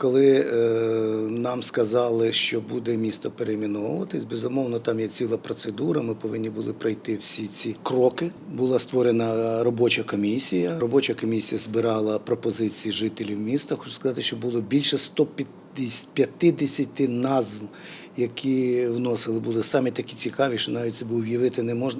Коли е, нам сказали, що буде місто перейменовуватись, безумовно, там є ціла процедура. Ми повинні були пройти всі ці кроки. Була створена робоча комісія. Робоча комісія збирала пропозиції жителів міста. Хочу сказати, що було більше 150 назв. Які вносили, були самі такі цікаві, що навіть себе уявити не мож,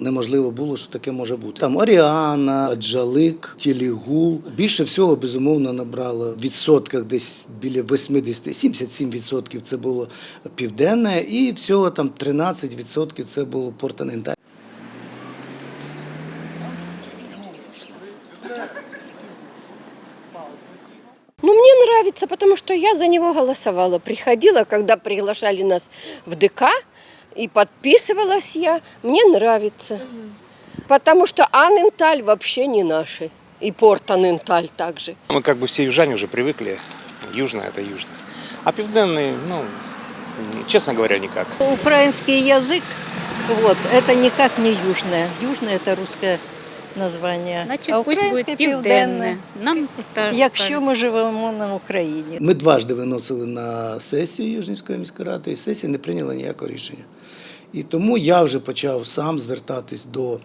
неможливо було, що таке може бути. Там Оріана, Джалик, Тілігул. Більше всього, безумовно, набрало в відсотках десь біля 80, 77% це було південне, і всього там 13% це було Порт-Аненталь. Нравится, потому что я за него голосовала. Приходила, когда приглашали нас в ДК, и подписывалась я. Мне нравится. Потому что Аненталь вообще не наши. И порт Аненталь также. Мы как бы все южане уже привыкли. Южное это южно. А південний, ну, честно говоря, никак. Украинский язык, вот, это никак не южное. Южное это русское название. Значить, а пусть буде південне. Нам теж Якщо ми живемо на Україні. Ми дважди виносили на сесію Южнівської міської ради, і сесія не прийняла ніякого рішення. І тому я вже почав сам звертатись до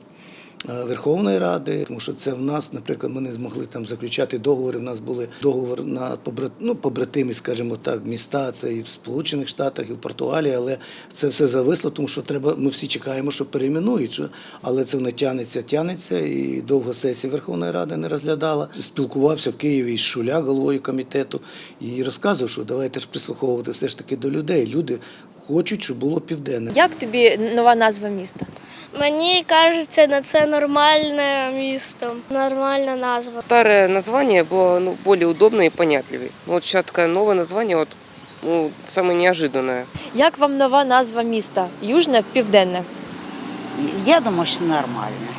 Верховної Ради, тому що це в нас, наприклад, ми не змогли там заключати договори. В нас були договор на ну, побратимі, скажімо так, міста. Це і в Сполучених Штатах, і в Португалії, але це все зависло, тому що треба. Ми всі чекаємо, що перейменують. Але це воно тянеться, тянеться, і довго сесія Верховної Ради не розглядала. Спілкувався в Києві із Шуля, головою комітету, і розказував, що давайте ж прислуховувати все ж таки до людей. Люди хочуть, щоб було південне. Як тобі нова назва міста? Мені кажеться, на це нормальне місто, нормальна назва. Старое название было ну, более удобное и понятливее. Ну, Вот сейчас такое новое название, вот, ну, самое неожиданное. Як вам нова назва міста? Южне в південне? Я думаю, что нормально.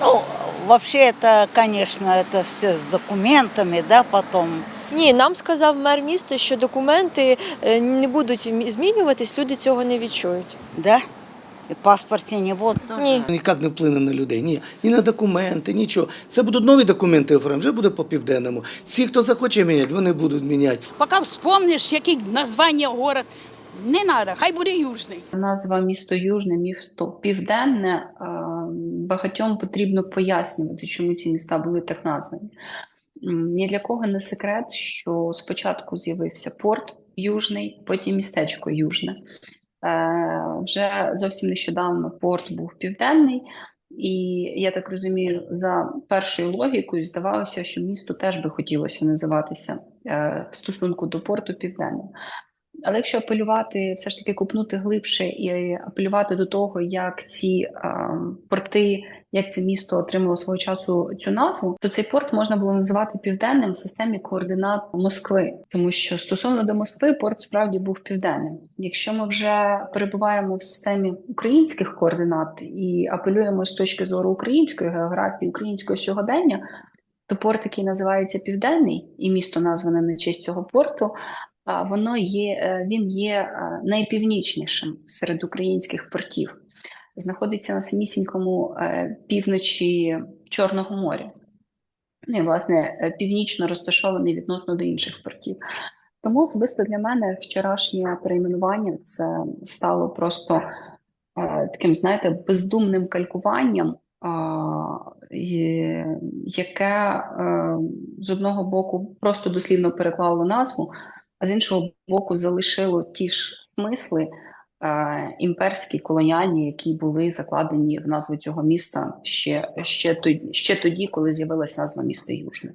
Ну, вообще это, конечно, это все с документами, да, потом. Ні, нам сказав мер міста, що документи е, не будуть мі- змінюватись, люди цього не відчують. Да? Паспорте не будет. Ні. Ніяк не вплине на людей. Ні, ні на документи, нічого. Це будуть нові документи оформлені, вже буде по південному. Ці, хто захоче міняти, вони будуть міняти. Поки вспомниш, яке названня город, не треба, хай буде южний. Назва місто Южне, місто Південне е, багатьом потрібно пояснювати, чому ці міста були так названі. Ні для кого не секрет, що спочатку з'явився порт Южний, потім містечко Южне. Е, Вже зовсім нещодавно порт був південний, і я так розумію, за першою логікою здавалося, що місту теж би хотілося називатися е, в стосунку до порту південним. Але якщо апелювати, все ж таки купнути глибше і апелювати до того, як ці е, порти, як це місто отримало свого часу цю назву, то цей порт можна було називати південним в системі координат Москви, тому що стосовно до Москви порт справді був південним. Якщо ми вже перебуваємо в системі українських координат і апелюємо з точки зору української географії, українського сьогодення, то порт, який називається Південний, і місто назване на честь цього порту, а, воно є, е, він є е, найпівнічнішим серед українських портів. Знаходиться на самісінькому е, півночі Чорного моря. Ну і, власне, е, північно розташований відносно до інших портів. Тому особисто для мене вчорашнє перейменування це стало просто е, таким, знаєте, бездумним калькуванням, і- яке е, з одного боку просто дослівно переклало назву, а з іншого боку залишило ті ж смисли е, імперські, колоніальні, які були закладені в назву цього міста ще, ще, тоді, ще тоді, коли з'явилась назва міста Южне.